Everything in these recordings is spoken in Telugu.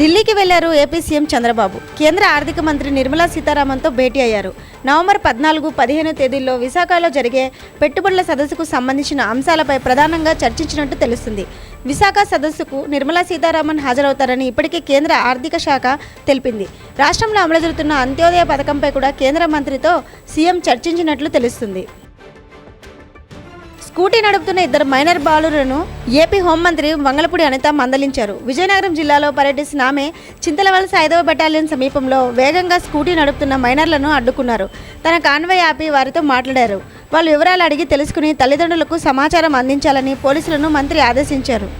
ఢిల్లీకి వెళ్ళారు ఏపీ సీఎం చంద్రబాబు. కేంద్ర ఆర్థిక మంత్రి నిర్మలా సీతారామన్తో భేటీ అయ్యారు. నవంబర్ పద్నాలుగు పదిహేను తేదీల్లో విశాఖలో జరిగే పెట్టుబడుల సదస్సుకు సంబంధించిన అంశాలపై ప్రధానంగా చర్చించినట్టు తెలుస్తుంది. విశాఖ సదస్సుకు నిర్మలా సీతారామన్ హాజరవుతారని ఇప్పటికే కేంద్ర ఆర్థిక శాఖ తెలిపింది. రాష్ట్రంలో అమలు జరుగుతున్న అంత్యోదయ పథకంపై కూడా కేంద్ర మంత్రితో సీఎం చర్చించినట్లు తెలుస్తుంది. స్కూటీ నడుపుతున్న ఇద్దరు మైనర్ బాలులను ఏపీ హోంమంత్రి వంగలపూడి అనిత మందలించారు. విజయనగరం జిల్లాలో పర్యటిస్తున్న ఆమె చింతలవలస ఐదవ బెటాలియన్ సమీపంలో వేగంగా స్కూటీ నడుపుతున్న మైనర్లను అడ్డుకున్నారు. తన కాన్వాయ్ ఆపి వారితో మాట్లాడారు. వాళ్ళు వివరాలు అడిగి తెలుసుకుని తల్లిదండ్రులకు సమాచారం అందించాలని పోలీసులను మంత్రి ఆదేశించారు.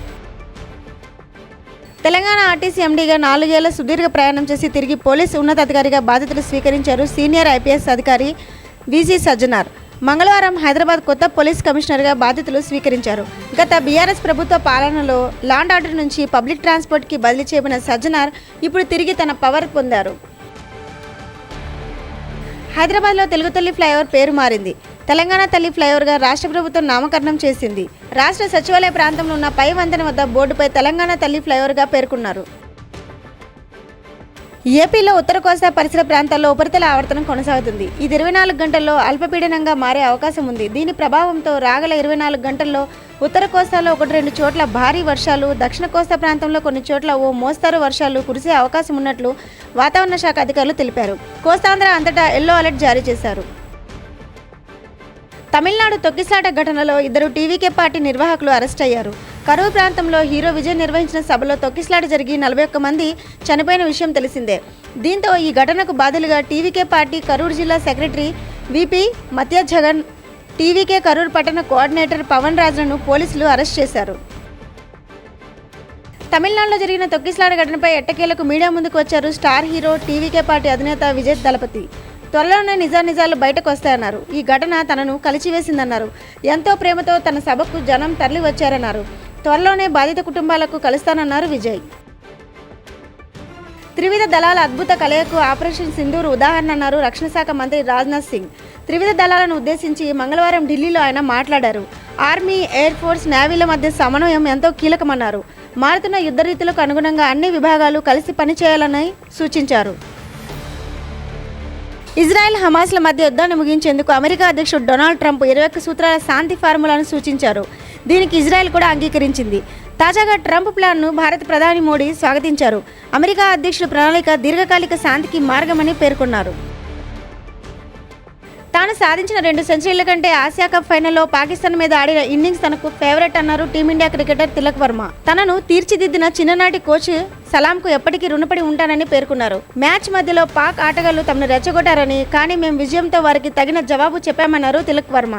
తెలంగాణ ఆర్టీసీ ఎండీగా నాలుగేళ్ళ సుదీర్ఘ ప్రయాణం చేసి తిరిగి పోలీసు ఉన్నతాధికారిగా బాధ్యతలు స్వీకరించారు సీనియర్ ఐపీఎస్ అధికారి విసి సజ్జనార్. మంగళవారం హైదరాబాద్ కొత్త పోలీస్ కమిషనర్గా బాధ్యతలు స్వీకరించారు. గత బీఆర్ఎస్ ప్రభుత్వ పాలనలో లాండ్ ఆర్డర్ నుంచి పబ్లిక్ ట్రాన్స్పోర్ట్కి బదిలీ చేయబడిన సజ్జనార్ ఇప్పుడు తిరిగి తన పవర్ పొందారు. హైదరాబాద్లో తెలుగు తల్లి ఫ్లైఓవర్ పేరు మారింది. తెలంగాణ తల్లి ఫ్లైఓవర్గా రాష్ట్ర ప్రభుత్వం నామకరణం చేసింది. రాష్ట్ర సచివాలయ ప్రాంతంలో ఉన్న పై వంతెన వద్ద బోర్డుపై తెలంగాణ తల్లి ఫ్లైఓవర్గా పేర్కొన్నారు. ఏపీలో ఉత్తర కోస్తా పరిసర ప్రాంతాల్లో ఉపరితల ఆవర్తనం కొనసాగుతుంది. ఇది ఇరవై నాలుగు గంటల్లో అల్పపీడనంగా మారే అవకాశం ఉంది. దీని ప్రభావంతో రాగల ఇరవై నాలుగు గంటల్లో ఉత్తర కోస్తాలో ఒకటి రెండు చోట్ల భారీ వర్షాలు దక్షిణ కోస్తా ప్రాంతంలో కొన్ని చోట్ల ఓ మోస్తారు వర్షాలు కురిసే అవకాశం ఉన్నట్లు వాతావరణ శాఖ అధికారులు తెలిపారు. కోస్తాంధ్ర అంతటా ఎల్లో అలర్ట్ జారీ చేశారు. తమిళనాడు తొక్కిసాట ఘటనలో ఇద్దరు టీవీకే పార్టీ నిర్వాహకులు అరెస్ట్ అయ్యారు. కరువు ప్రాంతంలో హీరో విజయ్ నిర్వహించిన సభలో తొక్కిసలాట జరిగి నలభై ఒక్క మంది చనిపోయిన విషయం తెలిసిందే. దీంతో ఈ ఘటనకు బాధలుగా టీవీకే పార్టీ కరూరు జిల్లా secretary VP Mathiyazhagan TVK Karur పట్టణ కోఆర్డినేటర్ పవన్ రాజులను పోలీసులు అరెస్ట్ చేశారు. తమిళనాడులో జరిగిన తొక్కిసలాట ఘటనపై ఎట్టకేలకు మీడియా ముందుకు వచ్చారు స్టార్ హీరో టీవీకే పార్టీ అధినేత విజయ్ దళపతి. త్వరలోనే నిజానిజాలు బయటకు వస్తాయన్నారు. ఈ ఘటన తనను కలిచివేసిందన్నారు. ఎంతో ప్రేమతో తన సభకు జనం తరలి వచ్చారన్నారు. త్వరలోనే బాధిత కుటుంబాలకు కలుస్తానన్నారు విజయ్. త్రివిధ దళాల అద్భుత కలయకు ఆపరేషన్ సింధూర్ ఉదాహరణ అన్నారు రక్షణ శాఖ మంత్రి రాజ్నాథ్ సింగ్. త్రివిధ దళాలను ఉద్దేశించి మంగళవారం ఢిల్లీలో ఆయన మాట్లాడారు. ఆర్మీ ఎయిర్ ఫోర్స్ నేవీల మధ్య సమన్వయం ఎంతో కీలకమన్నారు. మారుతున్న యుద్ధ రీతులకు అనుగుణంగా అన్ని విభాగాలు కలిసి పనిచేయాలని సూచించారు. ఇజ్రాయెల్ హమాస్ల మధ్య యుద్ధాన్ని ముగించేందుకు అమెరికా అధ్యక్షుడు డొనాల్డ్ ట్రంప్ ఇరవై ఒక్క సూత్రాల శాంతి ఫార్ములాను సూచించారు. దీనికి ఇజ్రాయెల్ కూడా అంగీకరించింది. తాజాగా ట్రంప్ ప్లాన్ను భారత ప్రధాని మోడీ స్వాగతించారు. అమెరికా అధ్యక్షుడు ప్రణాళిక దీర్ఘకాలిక శాంతికి మార్గమని పేర్కొన్నారు. తాను సాధించిన రెండు సెంచరీల కంటే ఆసియా కప్ ఫైనల్లో పాకిస్తాన్ మీద ఆడిన ఇన్నింగ్స్ తనకు ఫేవరెట్ అన్నారు టీమిండియా క్రికెటర్ తిలక్ వర్మ. తనను తీర్చిదిద్దిన చిన్ననాటి కోచ్ సలాంకు ఎప్పటికీ రుణపడి ఉంటానని పేర్కొన్నారు. మ్యాచ్ మధ్యలో పాక్ ఆటగాళ్ళు తమను రెచ్చగొట్టారని కానీ మేము విజయంతో వారికి తగిన జవాబు చెప్పామన్నారు తిలక్ వర్మ.